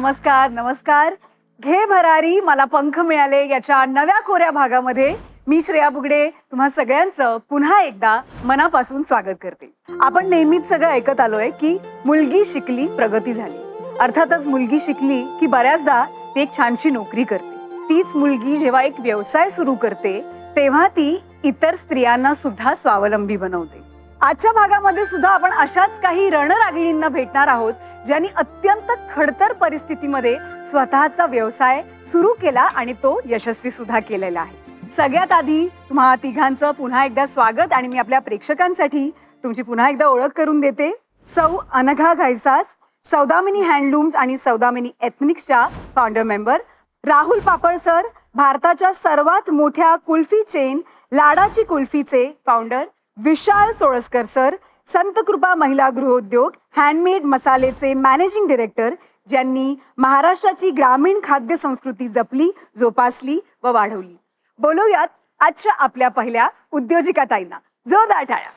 नमस्कार नमस्कार. घे भरारी मला पंख मिळाले याच्या नव्या कोऱ्या भागामध्ये. मी श्रेया बुगडे तुम्हा सगळ्यांचं पुन्हा एकदा मनापासून स्वागत करते. आपण नेहमीच सगळं ऐकत आलोय की मुलगी शिकली प्रगती झाली. अर्थातच मुलगी शिकली की बऱ्याचदा ती एक छानशी नोकरी करते. तीच मुलगी जेव्हा एक व्यवसाय सुरू करते तेव्हा ती इतर स्त्रियांना सुद्धा स्वावलंबी बनवते. आजच्या भागामध्ये सुद्धा आपण अशाच काही रणरागिणींना भेटणार आहोत ज्यांनी अत्यंत खडतर परिस्थितीमध्ये स्वतःचा व्यवसाय सुरू केला आणि तो यशस्वी सुद्धा केलेला आहे. सगळ्यात आधी तुम्हा तिघांचं पुन्हा एकदा स्वागत आणि मी आपल्या प्रेक्षकांसाठी तुमची पुन्हा एकदा ओळख करून देते. सौ अनघा घायसास सौदामिनी हँडलूम्स आणि Saudamini एथनिक्सच्या founder member Rahul Papal sir भारताच्या सर्वात मोठ्या कुल्फी चेन लाडाची कुल्फीचे founder Vishal Cholaskar sir Sant Krupa Mahila Gruhudyog handmade मसालेचे managing director ज्यांनी महाराष्ट्राची ग्रामीण खाद्य संस्कृती जपली जोपासली व वाढवली. बोलूयात आजच्या आपल्या पहिल्या उद्योजिका ताईंना. जोरदार टाळ्या.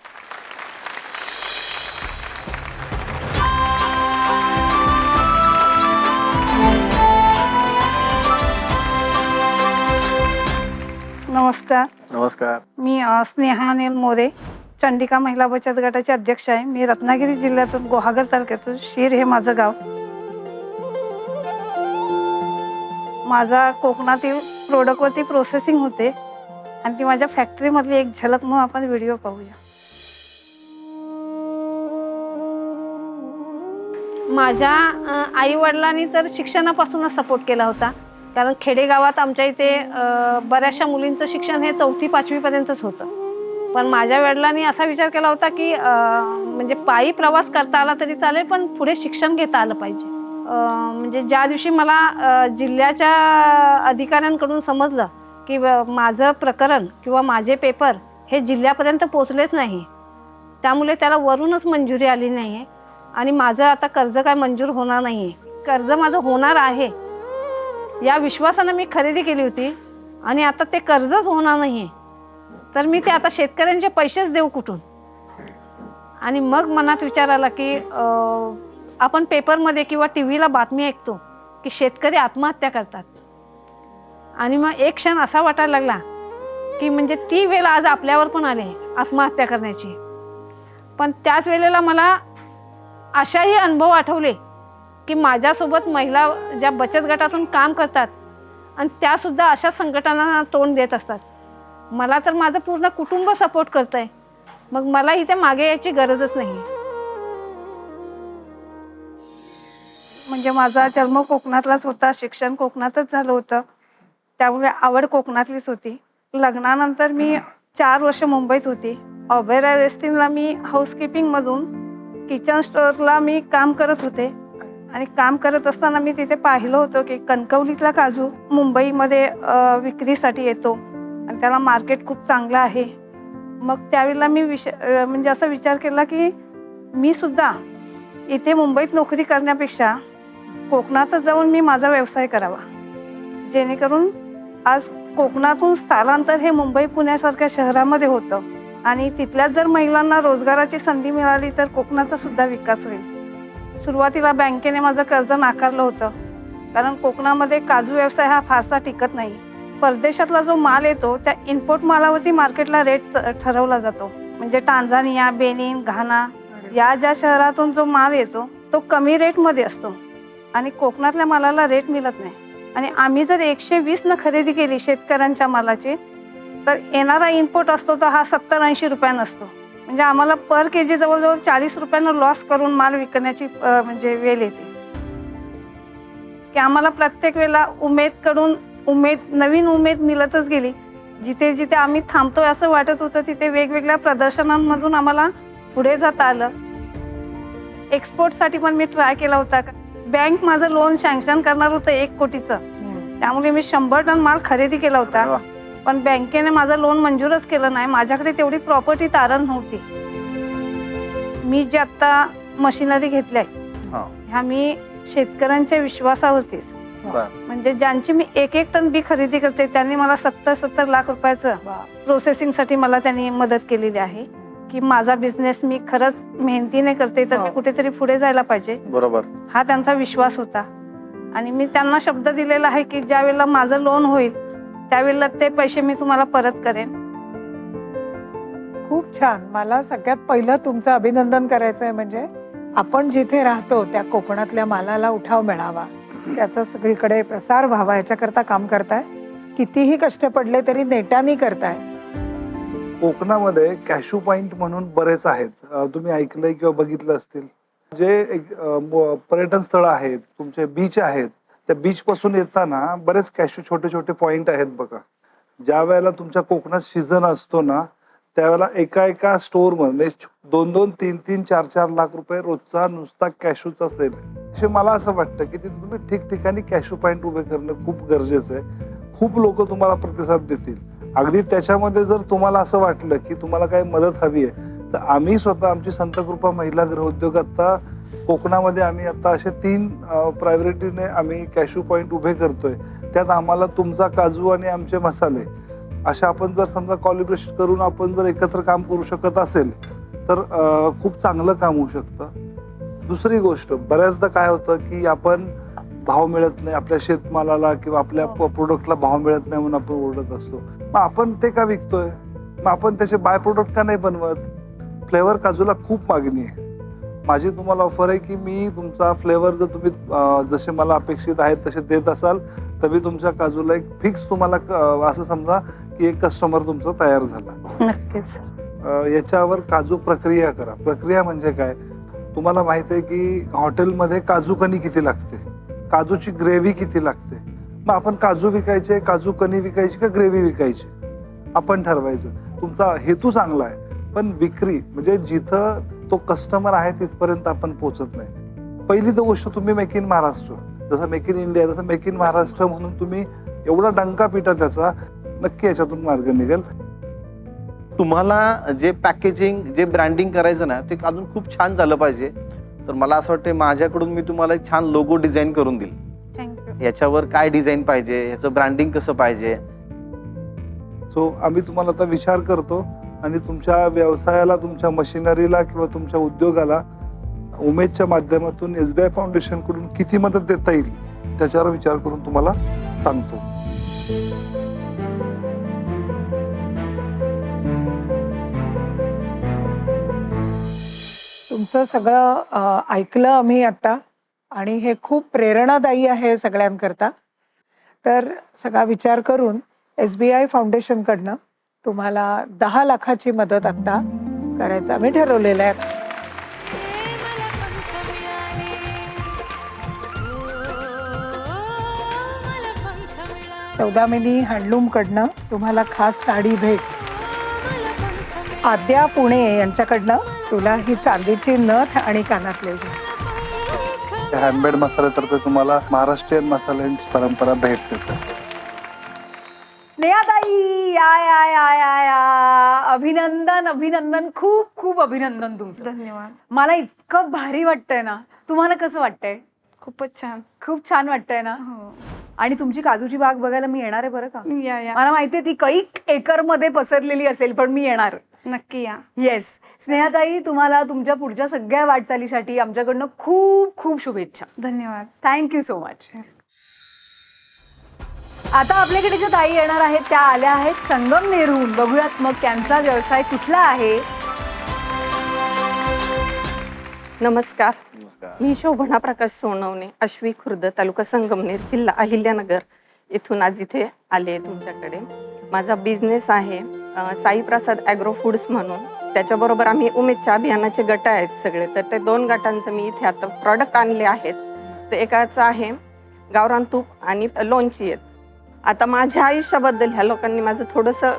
नमस्कार. नमस्कार. मी अ, स्नेहा अनिल मोरे चंडिका महिला बचत गटाचे अध्यक्ष आहे. मी रत्नागिरी जिल्ह्यातून गुहागर तालुक्यातून शिर हे माझं गाव. माझा कोकणातील प्रोडक्टवरती प्रोसेसिंग होते आणि ती माझ्या फॅक्टरीमधली एक झलक म्हणून आपण व्हिडिओ पाहूया. माझ्या आई वडिलांनी तर शिक्षणापासूनच सपोर्ट केला होता. कारण खेडेगावात आमच्या इथे बऱ्याचशा मुलींचं शिक्षण हे चौथी पाचवीपर्यंतच होतं. पण माझ्या वडिलांनी असा विचार केला होता की म्हणजे पायी प्रवास करता आला तरी चालेल पण पुढे शिक्षण घेता आलं पाहिजे. म्हणजे ज्या दिवशी मला जिल्ह्याच्या अधिकाऱ्यांकडून समजलं की ब- माझं प्रकरण किंवा माझे पेपर हे जिल्ह्यापर्यंत पोचलेच नाही त्यामुळे त्याला वरूनच मंजुरी आली नाही आहे आणि माझं आता कर्ज काय मंजूर होणार नाही आहे कर्ज माझं होणार आहे या विश्वासानं मी खरेदी केली होती आणि आता ते कर्जच होणार नाही आहे तर मी ते आता शेतकऱ्यांचे पैसेच देऊ कुठून? आणि मग मनात विचार आला की आपण पेपरमध्ये किंवा टी व्हीला बातमी ऐकतो की शेतकरी आत्महत्या करतात. आणि मग एक क्षण असा वाटायला लागला की म्हणजे ती वेळ आज आपल्यावर पण आले आत्महत्या करण्याची. पण त्याच वेळेला मला अशाही अनुभव आठवले की माझ्यासोबत महिला ज्या बचत गटातून काम करतात आणि त्यासुद्धा अशा संकटांना तोंड देत असतात. मला तर माझं पूर्ण कुटुंब सपोर्ट करतं आहे मग मला इथे मागे यायची गरजच नाही म्हणजे माझा जन्म कोकणातलाच होता शिक्षण कोकणातच झालं होतं. त्यामुळे आवड कोकणातलीच होती. लग्नानंतर मी चार वर्ष मुंबईत होती. ऑबेरा वेस्टिनला मी हाऊसकीपिंगमधून किचन स्टोअरला मी काम करत होते. आणि काम करत असताना मी तिथे पाहिलं होतं की कणकवलीतला काजू मुंबईमध्ये विक्रीसाठी येतो. आणि त्याला मार्केट खूप चांगलं आहे. मग त्यावेळेला मी विष म्हणजे असा विचार केला की मी सुद्धा इथे मुंबईत नोकरी करण्यापेक्षा कोकणातच जाऊन मी माझा व्यवसाय करावा. जेणेकरून आज कोकणातून स्थलांतर हे मुंबई पुण्यासारख्या शहरामध्ये होतं आणि तिथल्याच जर महिलांना रोजगाराची संधी मिळाली तर कोकणाचा सुद्धा विकास होईल. सुरुवातीला बँकेने माझं कर्ज नाकारलं होतं. कारण कोकणामध्ये काजू व्यवसाय हा फारसा टिकत नाही. परदेशातला जो माल येतो त्या इम्पोर्ट मालावरती मार्केटला रेट ठरवला जातो. म्हणजे टांझानिया बेनिन घाना या ज्या शहरातून जो माल येतो तो कमी रेटमध्ये असतो. आणि कोकणातल्या मालाला रेट मिळत नाही. आणि आम्ही जर एकशे वीसनं खरेदी केली शेतकऱ्यांच्या मालाची तर येणारा इनपुट असतो तो हा सत्तर ऐंशी रुपयानं असतो. म्हणजे आम्हाला पर के जी जवळजवळ चाळीस रुपयानं लॉस करून माल विकण्याची म्हणजे वेळ येते. की आम्हाला प्रत्येक वेळेला उमेदकडून उमेद नवीन उमेद मिळतच गेली. जिथे जिथे आम्ही थांबतोय असं वाटत होतं तिथे वेगवेगळ्या प्रदर्शनांमधून आम्हाला पुढे जाता आलं. एक्सपोर्टसाठी पण मी ट्राय केला होता. बँक माझं लोन सँक्शन करणार होतं एक कोटीचं. त्यामुळे मी शंभर टन माल खरेदी केला होता. पण बँकेने माझं लोन मंजूरच केलं नाही. माझ्याकडे तेवढी प्रॉपर्टी तारण नव्हती. मी जे आता मशिनरी घेतल्या हा. ह्या मी शेतकऱ्यांच्या विश्वासावरतीच. म्हणजे ज्यांची मी एक एक टन बी खरेदी करते त्यांनी मला सत्तर सत्तर लाख रुपयाचं प्रोसेसिंगसाठी मला त्यांनी मदत केलेली आहे. की माझा बिझनेस मी खरंच मेहनतीने करते तर मी हो. कुठेतरी पुढे जायला पाहिजे. बरोबर. हा त्यांचा विश्वास होता. आणि मी त्यांना शब्द दिलेला आहे की ज्या वेळेला माझं लोन होईल त्यावेळेला ते पैसे मी तुम्हाला परत करेन. खूप छान. मला सगळ्यात पहिलं तुमचं अभिनंदन करायचं आहे म्हणजे आपण जिथे राहतो त्या कोकणातल्या मालाला उठाव मिळावा. त्याचा सगळीकडे प्रसार व्हावा याच्याकरता काम करताय. कितीही कष्ट पडले तरी नेटानी करताय. कोकणामध्ये कॅशू पॉइंट म्हणून बरेच आहेत. अं, तुम्ही ऐकलंय किंवा बघितलं असतील. जे एक अं, पर्यटन स्थळ आहेत तुमचे बीच आहेत त्या बीच पासून येताना बरेच कॅशू छोटे छोटे पॉइंट आहेत बघा. ज्या वेळेला तुमच्या कोकणात सीझन असतो ना त्यावेळेला एका एका स्टोअरमध्ये म्हणजे दोन दोन तीन तीन चार चार लाख रुपये रोजचा नुसता कॅशूचा सेल असे मला असं वाटतं की तिथे तुम्ही ठिकठिकाणी कॅशू पॉईंट उभे करणं खूप गरजेचं आहे. खूप लोक तुम्हाला प्रतिसाद देतील. अगदी त्याच्यामध्ये जर तुम्हाला असं वाटलं की तुम्हाला काही मदत हवी आहे तर आम्ही स्वतः आमची संतकृपा महिला गृहउद्योग आता कोकणामध्ये आम्ही आता असे तीन प्रायोरिटीने आम्ही कॅशू पॉईंट उभे करतोय. त्यात आम्हाला तुमचा काजू आणि आमचे मसाले अशा आपण जर समजा कॉलिब्रेशन करून आपण जर एकत्र काम करू शकत असेल तर खूप चांगलं काम होऊ शकतं. दुसरी गोष्ट बऱ्याचदा काय होतं की आपण भाव मिळत नाही आपल्या शेतमालाला किंवा आपल्या प्रोडक्टला भाव मिळत नाही म्हणून आपण ओरडत असतो. मग आपण ते का विकतोय? मग आपण त्याचे बाय प्रोडक्ट का नाही बनवत? फ्लेवर काजूला खूप मागणी आहे. माझी तुम्हाला ऑफर आहे की मी तुमचा फ्लेवर जर तुम्ही जसे मला अपेक्षित आहेत तसे देत असाल तर मी तुमच्या काजूला एक फिक्स तुम्हाला असं समजा की एक कस्टमर तुमचा तयार झाला. नक्कीच. याच्यावर काजू प्रक्रिया करा. प्रक्रिया म्हणजे काय? तुम्हाला माहिती आहे की हॉटेलमध्ये काजू कणी किती लागते? काजूची ग्रेव्ही किती लागते? मग आपण काजू विकायचे काजू कणी विकायची का ग्रेव्ही विकायची? आपण ठरवायचं. तुमचा हेतू चांगला आहे पण विक्री म्हणजे जिथं तो कस्टमर आहे तिथपर्यंत आपण पोहोचत नाही. पहिली तर गोष्ट तुम्ही मेक इन महाराष्ट्र. जसं मेक इन इंडिया तसं मेक इन महाराष्ट्र म्हणून तुम्ही एवढा डंका पिटा त्याचा नक्की याच्यातून मार्ग निघेल. तुम्हाला जे पॅकेजिंग जे ब्रँडिंग करायचं ना ते अजून खूप छान झालं पाहिजे. तर मला असं वाटतं माझ्याकडून मी तुम्हाला एक छान लोगो डिझाईन करून देईल. थँक्यू याच्यावर काय डिझाईन पाहिजे ह्याचं ब्रँडिंग कसं पाहिजे? सो आम्ही तुम्हाला आता विचार करतो आणि तुमच्या व्यवसायाला तुमच्या मशिनरीला किंवा तुमच्या उद्योगाला उमेदच्या माध्यमातून एस बी आय फाउंडेशनकडून किती मदत देता येईल त्याच्यावर विचार करून तुम्हाला सांगतो. तुमचं सगळं ऐकलं आम्ही आता आणि हे खूप प्रेरणादायी आहे सगळ्यांकरता. तर सगळा विचार करून एस बी आय फाउंडेशनकडनं तुम्हाला दहा लाखाची मदत आत्ता करायचं आम्ही ठरवलेलं आहे. सौदामिनी हँडलूमकडनं तुम्हाला खास साडी भेट. आद्या पुणे यांच्याकडनं तुला ही चांदीची नथ आणि कानातले हँडमेड मसाल्यातर्फे तुम्हाला महाराष्ट्रीयन मसाल्यांची परंपरा भेट देते स्नेहाताई या या या या या. अभिनंदन अभिनंदन. खूप खूप अभिनंदन तुमचं. धन्यवाद. मला इतकं भारी वाटतंय ना. तुम्हाला कसं वाटतंय? खूपच छान. खूप छान वाटतंय ना? हो. आणि तुमची काजूची बाग बघायला मी येणार आहे बरं का? या या. मला माहितीये ती कैक एकरमध्ये पसरलेली असेल पण मी येणार. नक्की या. येस स्नेहाताई तुम्हाला तुमच्या पुढच्या सगळ्या वाटचालीसाठी आमच्याकडनं खूप खूप शुभेच्छा. धन्यवाद. थँक्यू सो मच आता आपल्याकडे ज्या ताई येणार आहेत त्या आल्या आहेत संगमनेरहून बघूयात मग त्यांचा व्यवसाय कुठला आहे. नमस्कार. मी शोभना प्रकाश सोनवणे अश्वी खुर्द तालुका संगमनेर जिल्हा अहिल्यानगर इथून आज इथे आले तुमच्याकडे. माझा बिझनेस आहे अ, साई प्रसाद ॲग्रो फूड्स म्हणून. त्याच्याबरोबर आम्ही उमेदच्या अभियानाचे गट आहेत सगळे. तर ते दोन गटांचं मी इथे आता प्रॉडक्ट आणले आहेत. तर एकाचं आहे गावरान तूप आणि लोणची आहेत. आता माझ्या आयुष्याबद्दल ह्या लोकांनी माझं थोडंसं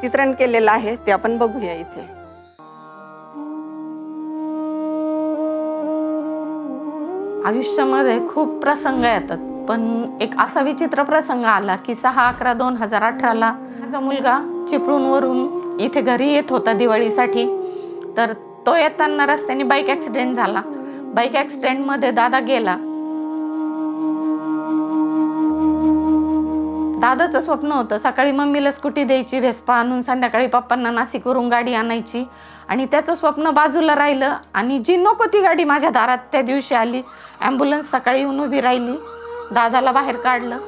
चित्रण केलेलं आहे ते आपण बघूया इथे. आयुष्यामध्ये खूप प्रसंग येतात पण एक असा विचित्र प्रसंग आला की सहा अकरा दोन हजार अठराला माझा मुलगा चिपळूणवरून इथे घरी येत होता दिवाळीसाठी. तर तो येताना रस्त्याने बाईक ॲक्सिडेंट झाला. बाईक ॲक्सिडेंटमध्ये दादा गेला. दादाचं स्वप्न होतं सकाळी मम्मीला स्कूटी द्यायची व्हेस्पा आणून संध्याकाळी पप्पांना नाशिकवरून गाडी आणायची. आणि त्याचं स्वप्न बाजूला राहिलं आणि जी नको ती गाडी माझ्या दारात त्या दिवशी आली. ॲम्ब्युलन्स सकाळी येऊन उभी राहिली. दादाला बाहेर काढलं.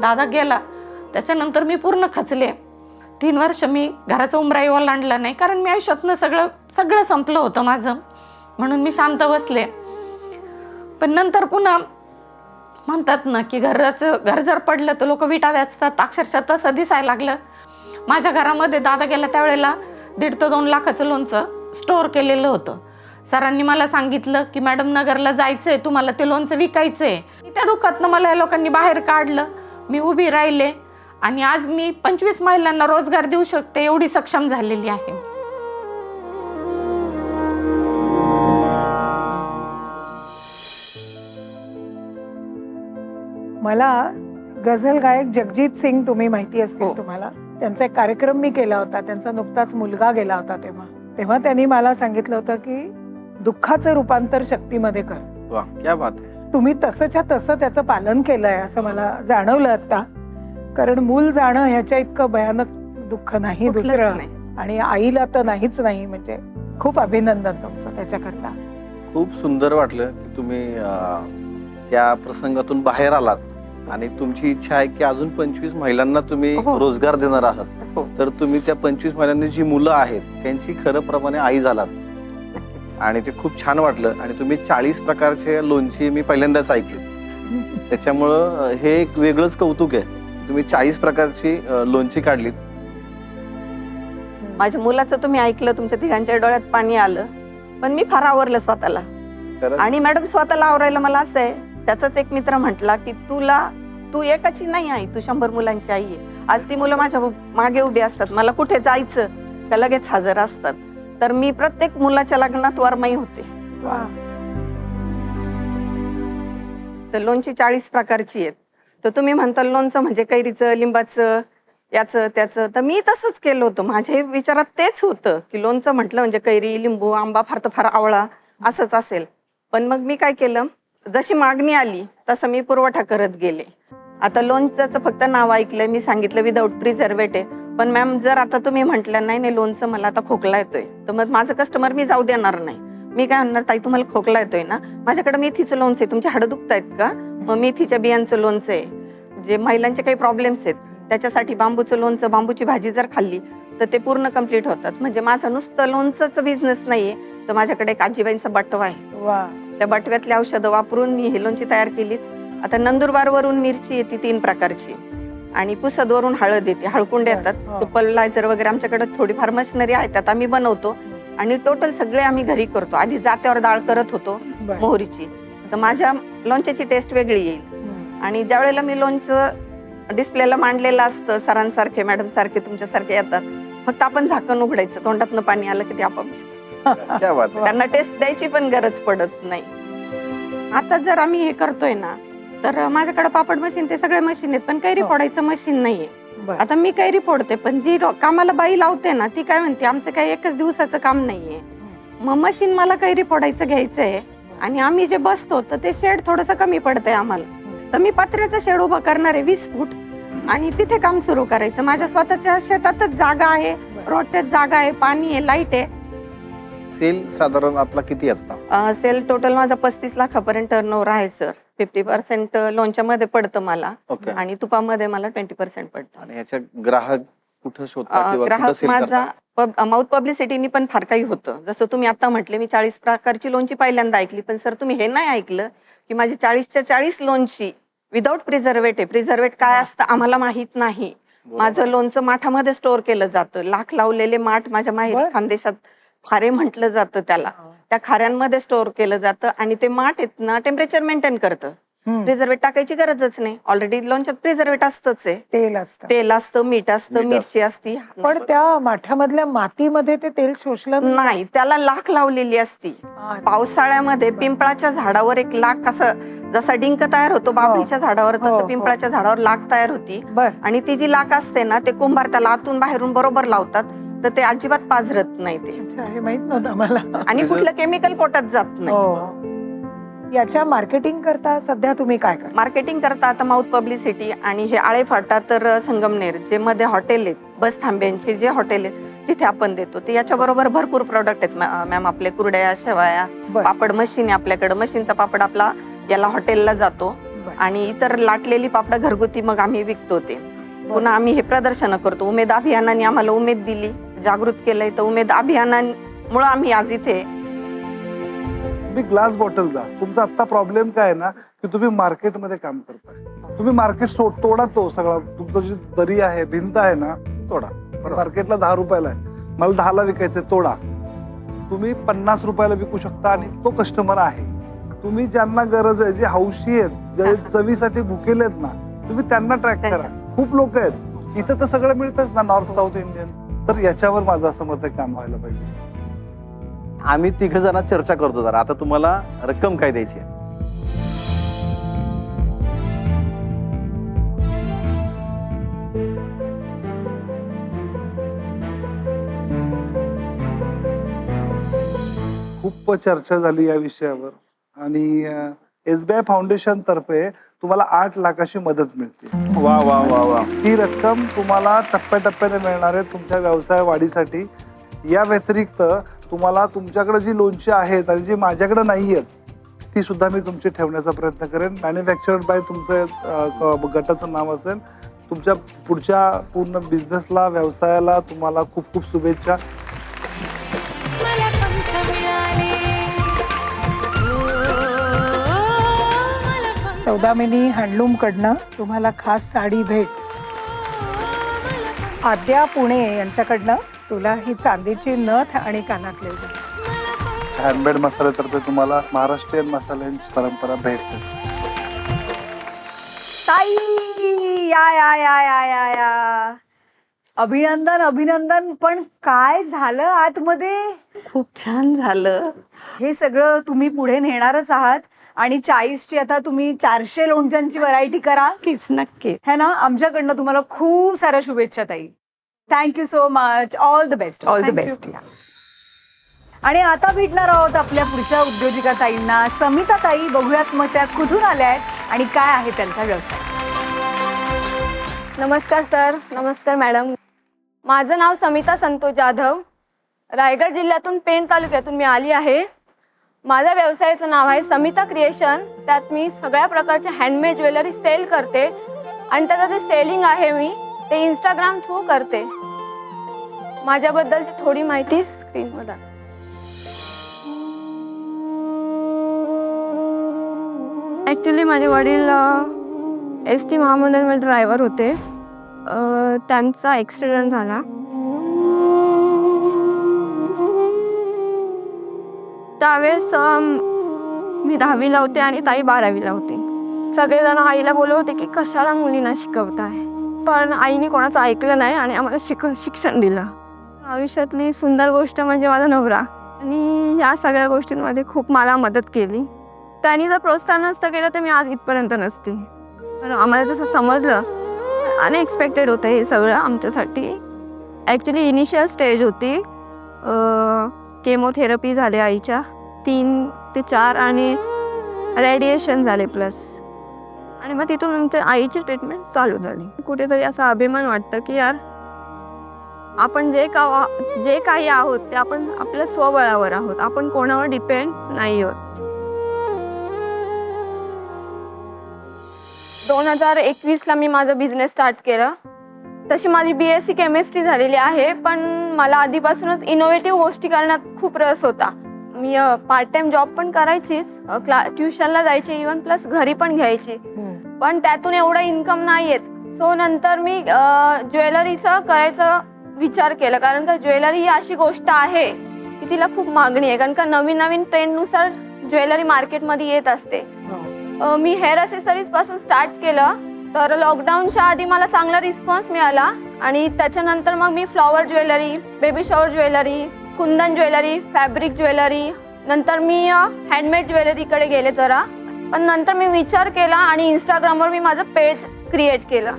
दादा गेला. त्याच्यानंतर मी पूर्ण खचले. तीन वर्ष मी घराचा उमराई ओलांडला नाही कारण मी आयुष्यातनं सगळं सगळं संपलं होतं माझं. म्हणून मी शांत बसले. पण नंतर पुन्हा म्हणतात ना की घराचं घर जर पडलं तर लोक विटा व्याचतात अक्षरशः तसं दिसायला लागलं. माझ्या घरामध्ये दादा गेला त्यावेळेला दीड ते दोन लाखाचं लोणचं स्टोअर केलेलं होतं. सरांनी मला सांगितलं की मॅडम नगरला जायचं आहे तुम्हाला ते लोणचं विकायचं आहे त्या दुःखातनं मला या लोकांनी बाहेर काढलं. मी उभी राहिले आणि आज मी पंचवीस महिलांना रोजगार देऊ शकते एवढी सक्षम झालेली आहे. मला गझल गायक जगजीत सिंग तुम्ही माहिती असतील हो. तुम्हाला. त्यांचा एक कार्यक्रम मी केला होता. त्यांचा नुकताच मुलगा गेला होता तेव्हा. तेव्हा त्यांनी मला सांगितलं होतं की दुःखाचं रूपांतर शक्तीमध्ये कर. वा क्या बात तुम्ही तसंच्या तसं त्याचं पालन केलंय असं मला जाणवलं आता कारण मूल जाणं ह्याच्या इतकं भयानक दुःख नाही दुसरं. आणि आईला तर नाहीच नाही. म्हणजे खूप अभिनंदन तुमचं त्याच्याकरता. खूप सुंदर वाटलं की तुम्ही त्या प्रसंगातून बाहेर आलात. आणि तुमची इच्छा आहे की अजून पंचवीस महिलांना तुम्ही हो. रोजगार देणार आहात. हो. तर तुम्ही त्या पंचवीस महिलांनी जी मुलं आहेत त्यांची खरं प्रमाणे आई झालात. नक्कीच. आणि ते खूप छान वाटलं. आणि तुम्ही चाळीस प्रकारचे लोणची मी पहिल्यांदाच ऐकली. त्याच्यामुळं अं, हे एक वेगळंच कौतुक आहे. तुम्ही चाळीस प्रकारची अं, लोणची काढलीत. माझ्या मुलाचं तुम्ही ऐकलं तुमच्या तिघांच्या डोळ्यात पाणी आलं. पण मी फार आवरलं स्वतःला. खरंच? आणि मॅडम स्वतःला आवरायला मला असं आहे त्याचाच एक मित्र म्हटला की तुला तू एकाची नाही आई तू शंभर मुलांची आई आहे. आज ती मुलं माझ्या मागे उभी असतात. मला कुठे जायचं? का लगेच हजर असतात. तर मी प्रत्येक मुलाच्या लग्नात वरमाई होते. वा. तर लोणची चाळीस प्रकारची आहेत. तर तुम्ही म्हणता लोणचं म्हणजे कैरीचं लिंबाचं याचं त्याचं. तर मी तसंच केलं होतं. माझ्या विचारात तेच होतं की लोणचं म्हटलं म्हणजे कैरी लिंबू आंबा फार तर फार आवळा असंच असेल. पण मग मी काय केलं? जशी मागणी आली तसं मी पुरवठा करत गेले. आता लोणच्याचं फक्त नाव ऐकलं मी सांगितलं विदाऊट प्रिझर्वेटिव्ह पण मॅम जर आता तुम्ही म्हटलं नाही नाही लोणचं मला आता खोकला येतोय. तर मग माझं कस्टमर मी जाऊ देणार नाही. मी काय म्हणणार ताई तुम्हाला खोकला येतोय ना? माझ्याकडे मेथीचं लोणचं आहे. तुमचे हाडं आहेत का? मग मेथीच्या बियांचं लोणचं आहे. जे महिलांचे काही प्रॉब्लेम्स आहेत त्याच्यासाठी बांबूचं लोणचं बांबूची भाजी जर खाल्ली तर ते पूर्ण कंप्लीट होतात. म्हणजे माझं नुसतं लोणचंच बिझनेस नाहीये. तर माझ्याकडे एक आजीबाईंचा बटवा आहे. वा. त्या बटव्यातली औषधं वापरून मी ही लोणची तयार केली आता नंदुरबारवरून मिरची येते तीन प्रकारची. आणि पुसदवरून हळद येते हळकुंड येतात. हो. तो पल्लायझर वगैरे आमच्याकडे थोडीफार मशिनरी आहे त्यात आम्ही बनवतो. आणि टोटल सगळे आम्ही घरी करतो. आधी जात्यावर डाळ करत होतो. मोहरीची. तर माझ्या लोणच्याची टेस्ट वेगळी येईल. आणि ज्या वेळेला मी लोणचं डिस्प्लेला मांडलेलं असतं सरांसारखे मॅडम सारखे तुमच्यासारखे येतात फक्त आपण झाकण उघडायचं तोंडातनं पाणी आलं की ते आपोआप क्या बात आहे त्यांना टेस्ट द्यायची पण गरज पडत नाही. आता जर आम्ही हे करतोय ना तर माझ्याकडे पापड मशीन ते सगळे मशीन आहेत पण कैरी हो. फोडायचं मशीन नाहीये. बर. आता मी कैरी फोडते पण जी रो- कामाला बाई लावते ना ती काय म्हणते आमचं काही एकच दिवसाचं काम नाहीये. मग मशीन मला कैरी फोडायचं घ्यायचंय आणि आम्ही जे बसतो तर ते शेड थोडस कमी पडतंय आम्हाला. तर मी पत्र्याचं शेड उभं करणार आहे वीस फूट आणि तिथे काम सुरू करायचं. माझ्या स्वतःच्या शेतातच जागा आहे रोट्यात जागा आहे पाणी आहे लाइट आहे. सेल साधारण आपला किती असता सेल टोटल माझा पस्तीस लाखापर्यंत टर्न आहे सर फिफ्टी पर्सेंट लोणच्यामध्ये पडतं मला. ओके. आणि तुपामध्ये मला ट्वेंटी पर्सेंट पडतं. आणि याच्या ग्राहक कुठं शोधता अं, किंवा कुठं ग्राहक सेल माझा करता माउथ पब्लिसिटीनी पण फार काही होतं. जसं तुम्ही आता म्हटले मी चाळीस प्रकारची लोणची पहिल्यांदा ऐकली. पण सर तुम्ही हे नाही ऐकलं की माझी चाळीसच्या चाळीस लोणची विदाऊट प्रिझर्वेटिव्ह प्रिझर्वेट काय असतं आम्हाला माहीत नाही. माझं लोणचं माठामध्ये स्टोअर केलं जातं. लाख लावलेले माठ माझ्या माहेरी बरं. खानदेशात खारे म्हटलं जातं त्याला. त्या खाऱ्यांमध्ये स्टोअर केलं जातं आणि ते माठ आहेत ना टेम्परेचर मेंटेन करतं. प्रिझर्वेट टाकायची गरजच नाही. ऑलरेडी लोणच्यात प्रिझर्वेट असतंच आहे. तेल असतं. तेल असतं मीठ असतं मिरची असती. पण त्या माठामधल्या मातीमध्ये ते तेल शोषलं नाही. त्याला लाख लावलेली असती. पावसाळ्यामध्ये पिंपळाच्या झाडावर एक लाख असं जसा डिंक तयार होतो बाबळीच्या झाडावर हो, तसं हो. पिंपळाच्या झाडावर लाख तयार होती. आणि ती जी लाख असते ना ते कुंभार त्याला आतून बाहेरून बरोबर लावतात. तर ते अजिबात पाझरत नाही ते. अच्छा हे माहीत नव्हतं मला आणि कुठलं केमिकल पोटात जात नाही. हो. याच्या मार्केटिंग करता सध्या तुम्ही काय करता? मार्केटिंग करता आता माउथ पब्लिसिटी आणि हे आळे फाटा तर संगमनेर जे मध्ये हॉटेल आहेत बस थांब्यांचे जे हॉटेल आहेत तिथे आपण देतो. ते याच्याबरोबर भरपूर प्रोडक्ट आहेत मॅ- मॅम आपले कुरड्या शेवाया बरं. पापड मशीन आहे आपल्याकडे. मशीनचा पापड आपला याला हॉटेलला जातो. बरं. आणि इतर लाटलेली पापड घरगुती मग आम्ही विकतो ते. पुन्हा आम्ही हे प्रदर्शन करतो. उमेद अभियानाने आम्हाला उमेद दिली. जागृत केलंय तर उमेद अभियानामुळे आम्ही आज इथे तुम्ही ग्लास बॉटल जा. तुमचा आता प्रॉब्लेम काय आहे ना की तुम्ही मार्केटमध्ये काम करताय. तुम्ही मार्केट सोड तोडा तो सगळा. तुमचं जी दरी आहे भिंत आहे ना तोडा. मार्केटला दहा रुपयाला आहे. मला दहाला विकायचंय तोडा. तुम्ही पन्नास रुपयाला विकू शकता आणि तो कस्टमर आहे. तुम्ही ज्यांना गरज आहे जे हौशी आहेत जे चवीसाठी भुकेले आहेत ना तुम्ही त्यांना ट्रॅक करा. खूप लोक आहेत. इथं तर सगळं मिळतच ना नॉर्थ साऊथ इंडियन तर याच्यावर माझं असं मत आहे काम व्हायला पाहिजे. आम्ही तिघ जण चर्चा करतो जरा. आता तुम्हाला रक्कम काय द्यायची आहे? खूप चर्चा झाली या विषयावर. आणि एस बी आय फाउंडेशन तर्फे तुम्हाला आठ लाखाची मदत मिळते. वा वा वा वा. ही रक्कम तुम्हाला टप्प्याटप्प्याने मिळणार आहे तुमच्या व्यवसाय वाढीसाठी. या व्यतिरिक्त तुम्हाला तुमच्याकडे जी लोनची आहेत आणि जी माझ्याकडे नाही आहेत ती सुद्धा मी तुमची ठेवण्याचा प्रयत्न करेन. मॅन्युफॅक्चर्ड बाय तुमचं गटाचं नाव असेल. तुमच्या पुढच्या पूर्ण बिझनेसला व्यवसायाला तुम्हाला खूप खूप शुभेच्छा. मला पंख सौदामिनी हँडलूम कडनं तुम्हाला खास साडी भेट. आद्या पुणे यांच्याकडनं तुला ही चांदीची नथ आणि कानातले हँडमेड मसाल्यातर्फे तुम्हाला महाराष्ट्रीयन मसाल्यांची परंपरा भेटते. ताई या या या या या या. अभिनंदन अभिनंदन पण काय झालं आतमध्ये? खूप छान झालं. हे सगळं तुम्ही पुढे नेणारच आहात. आणि चाळीसची आता तुम्ही चारशे लोणच्यांची व्हरायटी करा. नक्कीच नक्कीच. है ना? आमच्याकडनं तुम्हाला खूप साऱ्या शुभेच्छा ताई. Thank you so much all the best all the best आणि आता भेटणार आहोत आपल्या पुढच्या उद्योजिका ताईंना. समिता ताई बघूयात मग त्या कुठून आल्या आहेत आणि काय आहे त्यांचा व्यवसाय. नमस्कार सर. नमस्कार मॅडम. माझं नाव समिता संतोष जाधव. रायगड जिल्ह्यातून पेन तालुक्यातून मी आली आहे. माझ्या व्यवसायाचं नाव आहे समिता क्रिएशन. त्यात मी सगळ्या प्रकारचे हँडमेड ज्वेलरी सेल करते. आणि त्याचं जे सेलिंग आहे मी ते इंस्टाग्राम थ्रू करते. माझ्याबद्दलची थोडी माहिती स्क्रीनवर दाखवा. ॲक्च्युली माझे वडील एस टी महामंडळमध्ये ड्रायव्हर होते. त्यांचा ॲक्सिडेंट झाला. त्यावेळेस मी दहावीला होते आणि ताई बारावीला होते. सगळेजण आईला बोलत होते की कशाला मुलींना शिकवताय? पण आईने कोणाचं ऐकलं नाही आणि आम्हाला शिक शिक्षण दिलं. आयुष्यातली सुंदर गोष्ट म्हणजे माझा नवरा. आणि या सगळ्या गोष्टींमध्ये खूप मला मदत केली. त्यांनी जर प्रोत्साहन नसतं केलं तर मी आज इथपर्यंत नसते. तर आम्हाला जसं समजलं अनएक्सपेक्टेड होतं हे सगळं आमच्यासाठी. ॲक्च्युली इनिशियल स्टेज होती. केमोथेरपी झाले आईच्या. तीन ते चार आणि रेडिएशन झाले प्लस आणि मग तिथून आमच्या आईची ट्रीटमेंट चालू झाली. कुठेतरी असा अभिमान वाटतं की यार आपण जे का जे काही आहोत ते आपण आपल्या स्वबळावर आहोत. आपण कोणावर डिपेंड नाही आहोत. दोन हजार एकवीसला मी माझं बिझनेस स्टार्ट केलं. तशी माझी बी एस सी केमिस्ट्री झालेली आहे पण मला आधीपासूनच इनोव्हेटिव्ह गोष्टी करण्यात खूप रस होता. मी पार्ट टाइम जॉब पण करायचीच क्ला ट्युशनला जायची इवन प्लस घरी पण घ्यायची. पण त्यातून एवढं इन्कम नाही येत. सो नंतर मी ज्वेलरीचं करायचं विचार केला कारण का ज्वेलरी ही अशी गोष्ट आहे की तिला खूप मागणी आहे. कारण का नवीन नवीन ट्रेंडनुसार ज्वेलरी मार्केटमध्ये येत असते. अ, मी हेअर असेसरीजपासून स्टार्ट केलं. तर लॉकडाऊनच्या आधी मला चांगला रिस्पॉन्स मिळाला आणि त्याच्यानंतर मग मी flower jewellery baby shower jewellery kundan jewellery fabric jewellery नंतर मी हँडमेड ज्वेलरीकडे गेले जरा. पण नंतर मी विचार केला आणि इंस्टाग्रामवर मी माझं पेज क्रिएट केलं.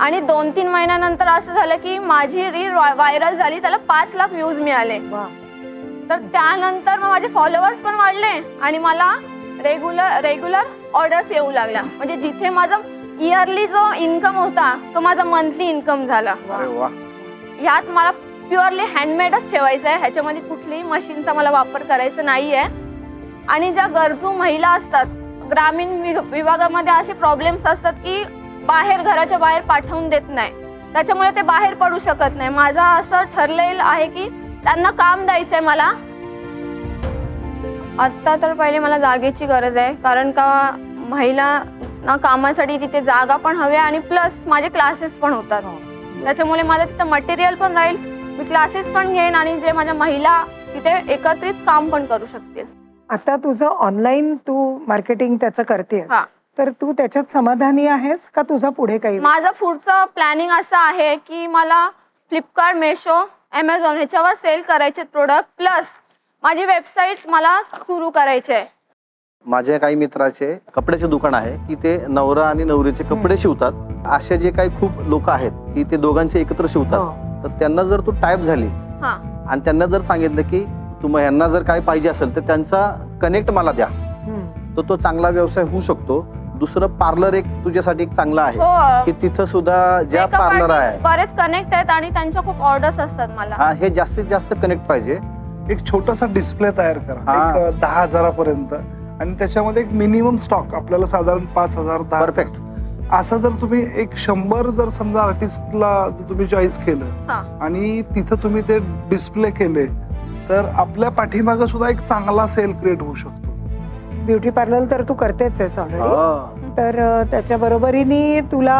आणि दोन तीन महिन्यानंतर असं झालं की माझी रील व्हायरल झाली त्याला पाच लाख व्ह्यूज मिळाले. तर त्यानंतर मग माझे फॉलोअर्स पण वाढले आणि मला रेग्युलर रेग्युलर ऑर्डर्स येऊ लागल्या. म्हणजे जिथे माझा इयरली जो इन्कम होता तो माझा मंथली इन्कम झाला. अरे वा. ह्यात मला प्युअरली हँडमेडच ठेवायचं आहे. ह्याच्यामध्ये कुठल्याही मशीनचा मला वापर करायचा नाही आहे आणि ज्या गरजू महिला असतात ग्रामीण वि- विभागामध्ये असे प्रॉब्लेम्स असतात की बाहेर घराच्या बाहेर पाठवून देत नाही. त्याच्यामुळे ते बाहेर पडू शकत नाही. माझं असं ठरलेलं आहे की त्यांना काम द्यायचं आहे मला. आत्ता तर पहिले मला जागेची गरज आहे. कारण का महिलांना कामासाठी तिथे जागा पण हवी आहे आणि प्लस माझे क्लासेस पण होतात. त्याच्यामुळे माझं तिथं मटेरियल पण राहील. मी क्लासेस पण घेईन आणि जे माझ्या महिला तिथे एकत्रित काम पण करू शकतील. आता तुझं ऑनलाईन तू मार्केटिंग त्याचं करतेस. हा. तर तू त्याच्यात समाधानी आहेस का तुझा पुढे काही? माझं पुढचं प्लॅनिंग असं आहे की मला फ्लिपकार्ट मेशो ॲमेझॉन ह्याच्यावर सेल करायचे प्रोडक्ट प्लस माझी वेबसाईट मला सुरू करायची आहे. माझ्या काही मित्राचे कपड्याचे दुकान आहे की ते नवरा आणि नवरीचे कपडे शिवतात. असे जे काही खूप लोक आहेत की ते दोघांचे एकत्र शिवतात. हो. तर त्यांना जर तू टाईप झाली हा. आणि त्यांना जर सांगितलं की तुम्हा यांना जर काय पाहिजे असेल तर त्यांचा कनेक्ट मला द्या. हम्म. तर तो चांगला व्यवसाय होऊ शकतो. दुसरं पार्लर एक तुझ्यासाठी एक चांगला आहे. हो. की तिथं सुद्धा ज्या पार्लर आहे. बरेच कनेक्ट आहेत आणि त्यांच्या खूप ऑर्डर्स असतात मला. हा हे जास्तीत जास्त कनेक्ट पाहिजे. एक छोटासा डिस्प्ले तयार करा. हा. दहा हजारापर्यंत. आणि त्याच्यामध्ये एक मिनिमम स्टॉक आपल्याला साधारण पाच हजार दहा. परफेक्ट असं जर तुम्ही एक शंभर जर समजा आर्टिस्टला जर तुम्ही चॉईस केलं हा. आणि तिथं तुम्ही ते डिस्प्ले केले तर आपल्या पाठीमागं सुद्धा एक चांगला सेल क्रिएट होऊ शकतो ब्युटी पार्लर तर तू करतेच आहेस ऑलरेडी हा. तर अ, त्याच्या बरोबरीने तुला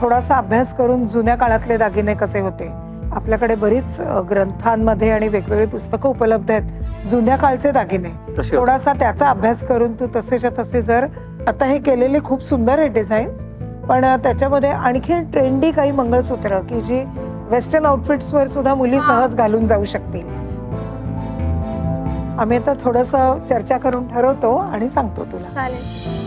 थोडासा अभ्यास करून जुन्या काळातले दागिने कसे होते आपल्याकडे बरीच ग्रंथांमध्ये आणि वेगवेगळी पुस्तकं उपलब्ध आहेत. जुन्या काळचे दागिने. थोडासा त्याचा अभ्यास करून तू तसेच्या तसे जर आता हे केलेले खूप सुंदर आहे डिझाईन्स पण त्याच्यामध्ये आणखी ट्रेंडी काही मंगळसूत्र की जी वेस्टर्न आउटफिट्सवर सुद्धा मुली हा. सहज घालून जाऊ शकतील. आम्ही आता थोडस चर्चा करून ठरवतो आणि सांगतो तुला. चालेल.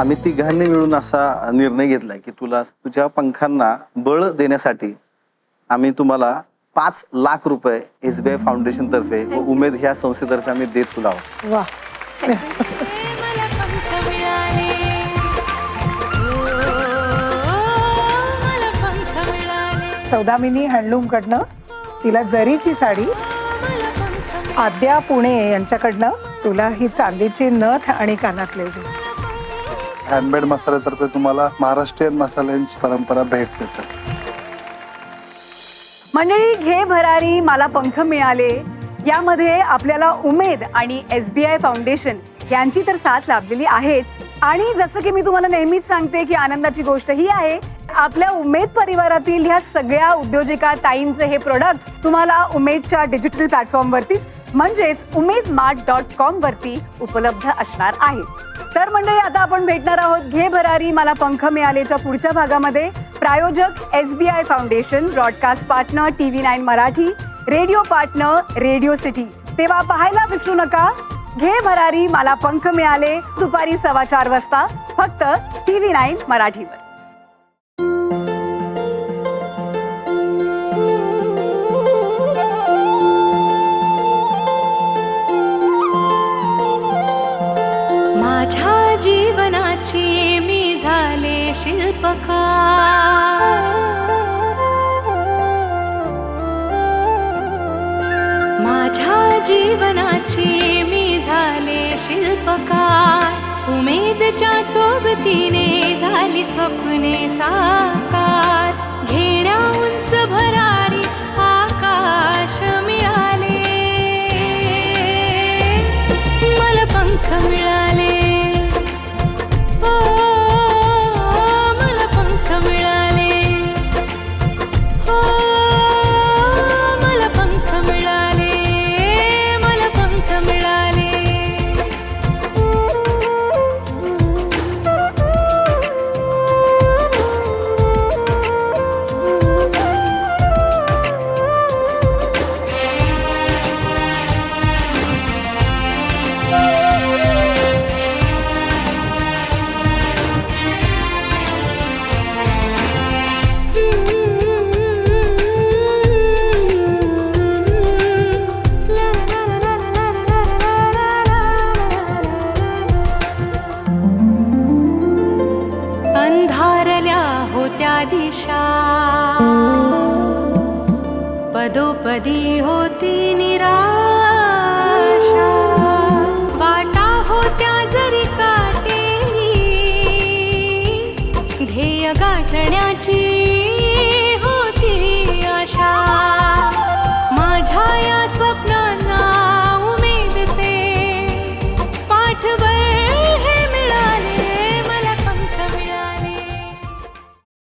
आम्ही तिघांनी मिळून असा निर्णय घेतलाय की तुला तुझ्या पंखांना बळ देण्यासाठी आम्ही तुम्हाला पाच लाख रुपये एसबीआय फाउंडेशन तर्फे व उमेद ह्या संस्थेतर्फे आम्ही देत तुला आहोत. सौदामिनी हँडलूम कडनं तिला जरीची साडी आद्या पुणे यांच्याकडनं तुला ही चांदीची नथ आणि कानातले जे. हँडमेड मसाल्यातर्फे तुम्हाला महाराष्ट्रीयन मसाल्यांची परंपरा भेट देतात मंडळी घे भरारी मला पंख मिळाले. यामध्ये आपल्याला उमेद आणि एस बी आय फाउंडेशन यांची तर साथ लाभलेली आहेच. आणि जसं की मी तुम्हाला नेहमीच सांगते की आनंदाची गोष्ट ही आहे आपल्या उमेद परिवारातील ह्या सगळ्या उद्योजिका ताईंचे हे प्रोडक्ट्स तुम्हाला उमेदच्या डिजिटल प्लॅटफॉर्मवरतीच म्हणजेच उमेद मार्ट डॉट कॉम वरती उपलब्ध असणार आहे. तर मंडळी आता आपण भेटणार आहोत घे भरारी मला पंख मिळालेच्या पुढच्या भागामध्ये प्रायोजक S B I foundation broadcast partner T V nine Marathi radio partner radio city. तेव्हा पाहायला विसरू नका. घे भरारी मला पंख मिळाले दुपारी सव्वा चार वाजता. फक्त टी व्ही नाईन मराठीवर. जीवनाची मी झाले शिल्पकार. माझ्या जीवनाची मी झाले शिल्पकार. उमेदच्या सोबतीने झाली स्वप्ने साकार.